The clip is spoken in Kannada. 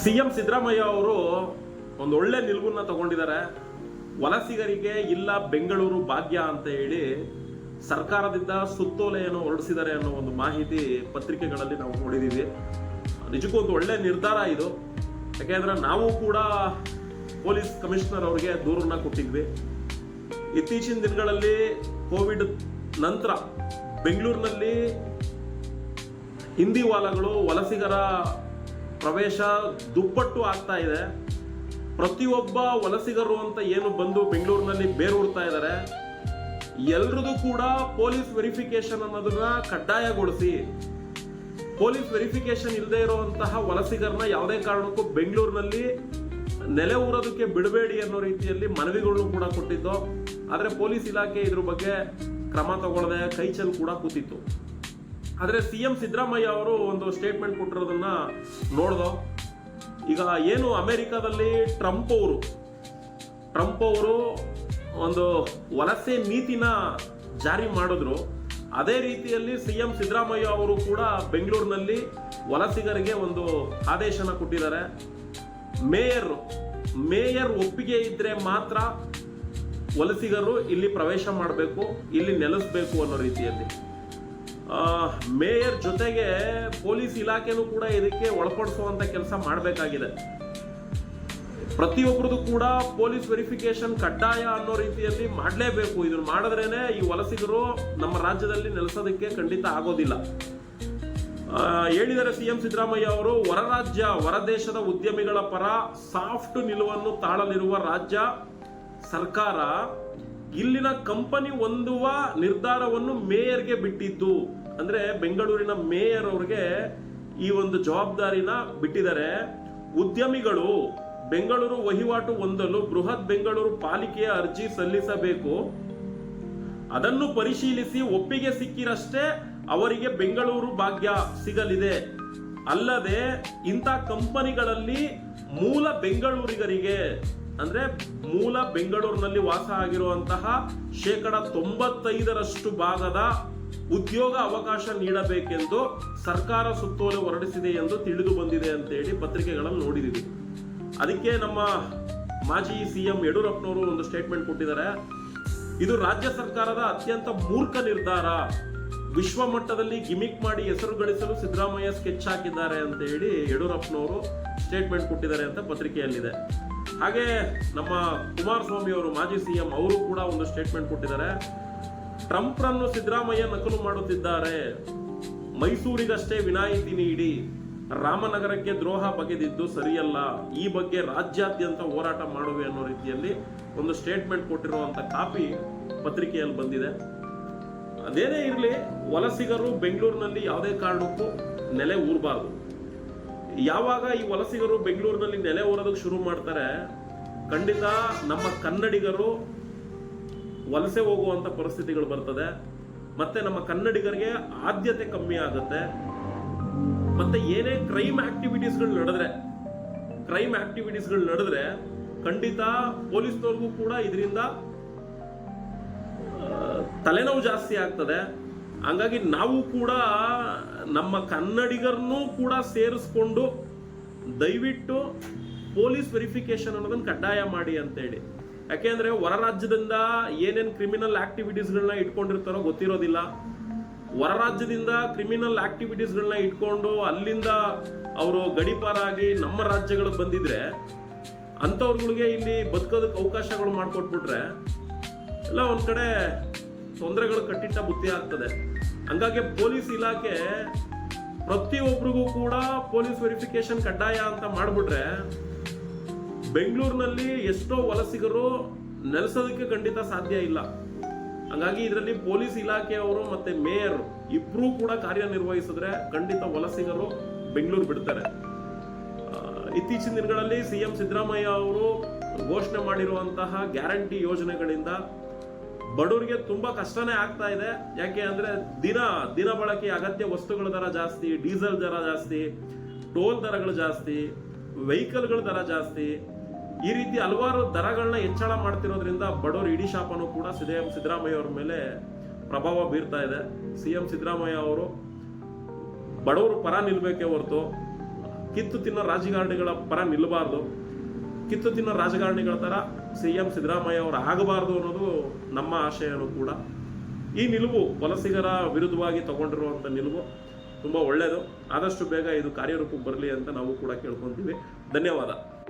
ಸಿ ಎಂ ಸಿದ್ದರಾಮಯ್ಯ ಅವರು ಒಂದು ಒಳ್ಳೆ ನಿಲುವನ್ನ ತಗೊಂಡಿದ್ದಾರೆ. ವಲಸಿಗರಿಗೆ ಇಲ್ಲ ಬೆಂಗಳೂರು ಭಾಗ್ಯ ಅಂತ ಹೇಳಿ ಸರ್ಕಾರದಿಂದ ಸುತ್ತೋಲೆಯನ್ನು ಹೊರಡಿಸಿದ್ದಾರೆ ಅನ್ನೋ ಒಂದು ಮಾಹಿತಿ ಪತ್ರಿಕೆಗಳಲ್ಲಿ ನಾವು ನೋಡಿದ್ದೀವಿ ನಿಜಕ್ಕೂ ಒಂದು ಒಳ್ಳೆ ನಿರ್ಧಾರ ಇದು. ಯಾಕೆಂದ್ರೆ ನಾವು ಕೂಡ ಪೊಲೀಸ್ ಕಮಿಷನರ್ ಅವರಿಗೆ ದೂರನ್ನ ಕೊಟ್ಟಿದ್ವಿ. ಇತ್ತೀಚಿನ ದಿನಗಳಲ್ಲಿ ಕೋವಿಡ್ ನಂತರ ಬೆಂಗಳೂರಿನಲ್ಲಿ ಹಿಂದಿ ವಾಲಗಳು ವಲಸಿಗರ ಪ್ರವೇಶ ದುಪ್ಪಟ್ಟು ಆಗ್ತಾ ಇದೆ. ಪ್ರತಿಯೊಬ್ಬ ವಲಸಿಗರು ಅಂತ ಏನು ಬಂದು ಬೆಂಗಳೂರಿನಲ್ಲಿ ಬೇರೂಡ್ತಾ ಇದ್ದಾರೆ ಎಲ್ರದ್ದು ಕೂಡ ಪೊಲೀಸ್ ವೆರಿಫಿಕೇಶನ್ ಅನ್ನೋದನ್ನ ಕಡ್ಡಾಯಗೊಳಿಸಿ. ಪೊಲೀಸ್ ವೆರಿಫಿಕೇಶನ್ ಇಲ್ಲದೆ ಇರುವಂತಹ ವಲಸಿಗರನ್ನ ಯಾವುದೇ ಕಾರಣಕ್ಕೂ ಬೆಂಗಳೂರಿನಲ್ಲಿ ನೆಲೆ ಊರೋದಕ್ಕೆ ಬಿಡಬೇಡಿ ಅನ್ನೋ ರೀತಿಯಲ್ಲಿ ಮನವಿಗಳನ್ನು ಕೂಡ ಕೊಟ್ಟಿದ್ದು, ಆದರೆ ಪೊಲೀಸ್ ಇಲಾಖೆ ಇದ್ರ ಬಗ್ಗೆ ಕ್ರಮ ತಗೊಳ್ಳದೆ ಕೈಚಲ್ ಕೂಡ ಕೂತಿತ್ತು. ಆದರೆ ಸಿ ಎಂ ಸಿದ್ದರಾಮಯ್ಯ ಅವರು ಒಂದು ಸ್ಟೇಟ್ಮೆಂಟ್ ಕೊಟ್ಟಿರೋದನ್ನ ನೋಡ್ದೋ? ಈಗ ಏನು ಅಮೆರಿಕಾದಲ್ಲಿ ಟ್ರಂಪ್ ಅವರು ಟ್ರಂಪ್ ಅವರು ಒಂದು ವಲಸೆ ನೀತಿನ ಜಾರಿ ಮಾಡಿದ್ರು. ಅದೇ ರೀತಿಯಲ್ಲಿ ಸಿ ಎಂ ಸಿದ್ದರಾಮಯ್ಯ ಅವರು ಕೂಡ ಬೆಂಗಳೂರಿನಲ್ಲಿ ವಲಸಿಗರಿಗೆ ಒಂದು ಆದೇಶನ ಕೊಟ್ಟಿದ್ದಾರೆ. ಮೇಯರ್ ಮೇಯರ್ ಒಪ್ಪಿಗೆ ಇದ್ದರೆ ಮಾತ್ರ ವಲಸಿಗರು ಇಲ್ಲಿ ಪ್ರವೇಶ ಮಾಡಬೇಕು, ಇಲ್ಲಿ ನೆಲೆಸಬೇಕು ಅನ್ನೋ ರೀತಿಯಲ್ಲಿ. ಮೇಯರ್ ಜೊತೆಗೆ ಪೊಲೀಸ್ ಇಲಾಖೆನೂ ಕೂಡ ಇದಕ್ಕೆ ಒಳಪಡಿಸುವಂತ ಕೆಲಸ ಮಾಡಬೇಕಾಗಿದೆ. ಪ್ರತಿಯೊಬ್ಬರದು ಕೂಡ ಪೊಲೀಸ್ ವೆರಿಫಿಕೇಶನ್ ಕಡ್ಡಾಯ ಅನ್ನೋ ರೀತಿಯಲ್ಲಿ ಮಾಡಲೇಬೇಕು. ಇದನ್ನು ಮಾಡಿದ್ರೇನೆ ಈ ವಲಸಿಗರು ನಮ್ಮ ರಾಜ್ಯದಲ್ಲಿ ನೆಲೆಸೋದಕ್ಕೆ ಖಂಡಿತ ಆಗೋದಿಲ್ಲ. ಹೇಳಿದರೆ ಸಿ ಸಿಎಂ ಸಿದ್ದರಾಮಯ್ಯ ಅವರು ಹೊರ ರಾಜ್ಯ ಹೊರ ದೇಶದ ಉದ್ಯಮಿಗಳ ಪರ ಸಾಫ್ಟ್ ನಿಲುವನ್ನು ತಾಳಲಿರುವ ರಾಜ್ಯ ಸರ್ಕಾರ ಇಲ್ಲಿನ ಕಂಪನಿ ಹೊಂದುವ ನಿರ್ಧಾರವನ್ನು ಮೇಯರ್ಗೆ ಬಿಟ್ಟಿದ್ದು. ಅಂದ್ರೆ ಬೆಂಗಳೂರಿನ ಮೇಯರ್ ಅವ್ರಿಗೆ ಈ ಒಂದು ಜವಾಬ್ದಾರಿನ ಬಿಟ್ಟಿದ್ದಾರೆ. ಉದ್ಯಮಿಗಳು ಬೆಂಗಳೂರು ವಹಿವಾಟು ಹೊಂದಲು ಬೃಹತ್ ಬೆಂಗಳೂರು ಪಾಲಿಕೆಯ ಅರ್ಜಿ ಸಲ್ಲಿಸಬೇಕು. ಅದನ್ನು ಪರಿಶೀಲಿಸಿ ಒಪ್ಪಿಗೆ ಸಿಕ್ಕಿರಷ್ಟೇ ಅವರಿಗೆ ಬೆಂಗಳೂರು ಭಾಗ್ಯ ಸಿಗಲಿದೆ. ಅಲ್ಲದೆ ಇಂಥ ಕಂಪನಿಗಳಲ್ಲಿ ಮೂಲ ಬೆಂಗಳೂರಿಗರಿಗೆ, ಅಂದ್ರೆ ಮೂಲ ಬೆಂಗಳೂರಿನಲ್ಲಿ ವಾಸ ಆಗಿರುವಂತಹ ಶೇಕಡ ತೊಂಬತ್ತೈದರಷ್ಟು ಭಾಗದ ಉದ್ಯೋಗ ಅವಕಾಶ ನೀಡಬೇಕೆಂದು ಸರ್ಕಾರ ಸುತ್ತೋಲೆ ಹೊರಡಿಸಿದೆ ಎಂದು ತಿಳಿದು ಬಂದಿದೆ ಅಂತ ಹೇಳಿ ಪತ್ರಿಕೆಗಳಲ್ಲಿ ನೋಡಿದೀವಿ. ಅದಕ್ಕೆ ನಮ್ಮ ಮಾಜಿ ಸಿಎಂ ಯಡಿಯೂರಪ್ಪನವರು ಒಂದು ಸ್ಟೇಟ್ಮೆಂಟ್ ಕೊಟ್ಟಿದ್ದಾರೆ. ಇದು ರಾಜ್ಯ ಸರ್ಕಾರದ ಅತ್ಯಂತ ಮೂರ್ಖ ನಿರ್ಧಾರ. ವಿಶ್ವ ಮಟ್ಟದಲ್ಲಿ ಗಿಮಿಕ್ ಮಾಡಿ ಹೆಸರು ಗಳಿಸಲು ಸಿದ್ದರಾಮಯ್ಯ ಸ್ಕೆಚ್ ಹಾಕಿದ್ದಾರೆ ಅಂತ ಹೇಳಿ ಯಡಿಯೂರಪ್ಪನವರು ಸ್ಟೇಟ್ಮೆಂಟ್ ಕೊಟ್ಟಿದ್ದಾರೆ ಅಂತ ಪತ್ರಿಕೆಯಲ್ಲಿದೆ. ಹಾಗೆ ನಮ್ಮ ಕುಮಾರಸ್ವಾಮಿ ಅವರು ಮಾಜಿ ಸಿಎಂ ಅವರು ಕೂಡ ಒಂದು ಸ್ಟೇಟ್ಮೆಂಟ್ ಕೊಟ್ಟಿದ್ದಾರೆ. ಟ್ರಂಪ್ರನ್ನು ಸಿದ್ದರಾಮಯ್ಯ ನಕಲು ಮಾಡುತ್ತಿದ್ದಾರೆ. ಮೈಸೂರಿಗಷ್ಟೇ ವಿನಾಯಿತಿ ನೀಡಿ ರಾಮನಗರಕ್ಕೆ ದ್ರೋಹ ಬಗೆದಿದ್ದು ಸರಿಯಲ್ಲ. ಈ ಬಗ್ಗೆ ರಾಜ್ಯಾದ್ಯಂತ ಹೋರಾಟ ಮಾಡುವೆ ಅನ್ನೋ ರೀತಿಯಲ್ಲಿ ಒಂದು ಸ್ಟೇಟ್ಮೆಂಟ್ ಕೊಟ್ಟಿರುವಂತ ಕಾಪಿ ಪತ್ರಿಕೆಯಲ್ಲಿ ಬಂದಿದೆ. ಅದೇನೇ ಇರಲಿ, ವಲಸಿಗರು ಬೆಂಗಳೂರಿನಲ್ಲಿ ಯಾವುದೇ ಕಾರಣಕ್ಕೂ ನೆಲೆ ಊರಬಾರ್ದು. ಯಾವಾಗ ಈ ವಲಸಿಗರು ಬೆಂಗಳೂರಿನಲ್ಲಿ ನೆಲೆ ಊರೋದಕ್ಕೆ ಶುರು ಮಾಡ್ತಾರೆ, ಖಂಡಿತ ನಮ್ಮ ಕನ್ನಡಿಗರು ವಲಸೆ ಹೋಗುವಂತ ಪರಿಸ್ಥಿತಿಗಳು ಬರ್ತದೆ. ಮತ್ತೆ ನಮ್ಮ ಕನ್ನಡಿಗರಿಗೆ ಆದ್ಯತೆ ಕಮ್ಮಿ ಆಗುತ್ತೆ. ಮತ್ತೆ ಏನೇ ಕ್ರೈಮ್ ಆಕ್ಟಿವಿಟೀಸ್ಗಳು ನಡೆದ್ರೆ ಕ್ರೈಮ್ ಆಕ್ಟಿವಿಟೀಸ್ಗಳು ನಡೆದ್ರೆ, ಖಂಡಿತ ಪೊಲೀಸ್ನವ್ರಿಗೂ ಕೂಡ ಇದರಿಂದ ತಲೆನೋವು ಜಾಸ್ತಿ ಆಗ್ತದೆ. ಹಂಗಾಗಿ ನಾವು ಕೂಡ ನಮ್ಮ ಕನ್ನಡಿಗರನ್ನೂ ಕೂಡ ಸೇರಿಸ್ಕೊಂಡು ದಯವಿಟ್ಟು ಪೊಲೀಸ್ ವೆರಿಫಿಕೇಶನ್ ಅನ್ನೋದನ್ನು ಕಡ್ಡಾಯ ಮಾಡಿ ಅಂತೇಳಿ. ಯಾಕೆಂದರೆ ಹೊರ ರಾಜ್ಯದಿಂದ ಏನೇನು ಕ್ರಿಮಿನಲ್ ಆಕ್ಟಿವಿಟೀಸ್ಗಳನ್ನ ಇಟ್ಕೊಂಡಿರ್ತಾರೋ ಗೊತ್ತಿರೋದಿಲ್ಲ. ಹೊರ ರಾಜ್ಯದಿಂದ ಕ್ರಿಮಿನಲ್ ಆಕ್ಟಿವಿಟೀಸ್ಗಳನ್ನ ಇಟ್ಕೊಂಡು ಅಲ್ಲಿಂದ ಅವರು ಗಡಿಪಾರಾಗಿ ನಮ್ಮ ರಾಜ್ಯಗಳಿಗೆ ಬಂದಿದ್ರೆ ಅಂಥವ್ರುಗಳಿಗೆ ಇಲ್ಲಿ ಬದುಕೋದಕ್ಕೆ ಅವಕಾಶಗಳು ಮಾಡಿಕೊಟ್ಬಿಟ್ರೆ, ಎಲ್ಲ ಒಂದು ಕಡೆ ತೊಂದರೆಗಳು ಕಟ್ಟಿಟ್ಟ ಬುತ್ತಿ ಆಗ್ತದೆ. ಹಂಗಾಗಿ ಪೊಲೀಸ್ ಇಲಾಖೆ ಪ್ರತಿಯೊಬ್ಬರಿಗೂ ಕೂಡ ಪೊಲೀಸ್ ವೆರಿಫಿಕೇಶನ್ ಕಡ್ಡಾಯ ಅಂತ ಮಾಡಿಬಿಟ್ರೆ ಬೆಂಗಳೂರಿನಲ್ಲಿ ಎಷ್ಟೋ ವಲಸಿಗರು ನೆಲೆಸೋದಕ್ಕೆ ಖಂಡಿತ ಸಾಧ್ಯ ಇಲ್ಲ. ಹಂಗಾಗಿ ಇದರಲ್ಲಿ ಪೊಲೀಸ್ ಇಲಾಖೆಯವರು ಮತ್ತೆ ಮೇಯರ್ ಇಬ್ಬರೂ ಕೂಡ ಕಾರ್ಯನಿರ್ವಹಿಸಿದ್ರೆ ಖಂಡಿತ ವಲಸಿಗರು ಬೆಂಗಳೂರು ಬಿಡ್ತಾರೆ. ಇತ್ತೀಚಿನ ದಿನಗಳಲ್ಲಿ ಸಿಎಂ ಸಿದ್ದರಾಮಯ್ಯ ಅವರು ಘೋಷಣೆ ಮಾಡಿರುವಂತಹ ಗ್ಯಾರಂಟಿ ಯೋಜನೆಗಳಿಂದ ಬಡವರಿಗೆ ತುಂಬಾ ಕಷ್ಟನೇ ಆಗ್ತಾ ಇದೆ. ಯಾಕೆ ಅಂದ್ರೆ ದಿನ ದಿನ ಬಳಕೆ ಅಗತ್ಯ ವಸ್ತುಗಳ ದರ ಜಾಸ್ತಿ, ಡೀಸೆಲ್ ದರ ಜಾಸ್ತಿ, ಟೋಲ್ ದರಗಳು ಜಾಸ್ತಿ, ವೆಹಿಕಲ್ಗಳ ದರ ಜಾಸ್ತಿ. ಈ ರೀತಿ ಹಲವಾರು ದರಗಳನ್ನ ಹೆಚ್ಚಳ ಮಾಡ್ತಿರೋದ್ರಿಂದ ಬಡವರು ಇಡೀ ಶಾಪನು ಕೂಡ ಸಿಎಂ ಸಿದ್ದರಾಮಯ್ಯ ಅವರ ಮೇಲೆ ಪ್ರಭಾವ ಬೀರ್ತಾ ಇದೆ. ಸಿಎಂ ಸಿದ್ದರಾಮಯ್ಯ ಅವರು ಬಡವರು ಪರ ನಿಲ್ಬೇಕೇ ಹೊರತು, ಕಿತ್ತು ತಿನ್ನೋ ರಾಜಕಾರಣಿಗಳ ಪರ ನಿಲ್ಲಬಾರ್ದು ಕಿತ್ತು ತಿನ್ನೋ ರಾಜಕಾರಣಿಗಳ ಥರ ಸಿ ಎಂ ಸಿದ್ದರಾಮಯ್ಯ ಅವರು ಆಗಬಾರ್ದು ಅನ್ನೋದು ನಮ್ಮ ಆಶಯನೂ ಕೂಡ. ಈ ನಿಲುವು ವಲಸಿಗರ ವಿರುದ್ಧವಾಗಿ ತಗೊಂಡಿರುವಂಥ ನಿಲುವು ತುಂಬ ಒಳ್ಳೆಯದು ಆದಷ್ಟು ಬೇಗ ಇದು ಕಾರ್ಯರೂಪಕ್ಕೆ ಬರಲಿ ಅಂತ ನಾವು ಕೂಡ ಕೇಳ್ಕೊತೀವಿ. ಧನ್ಯವಾದ.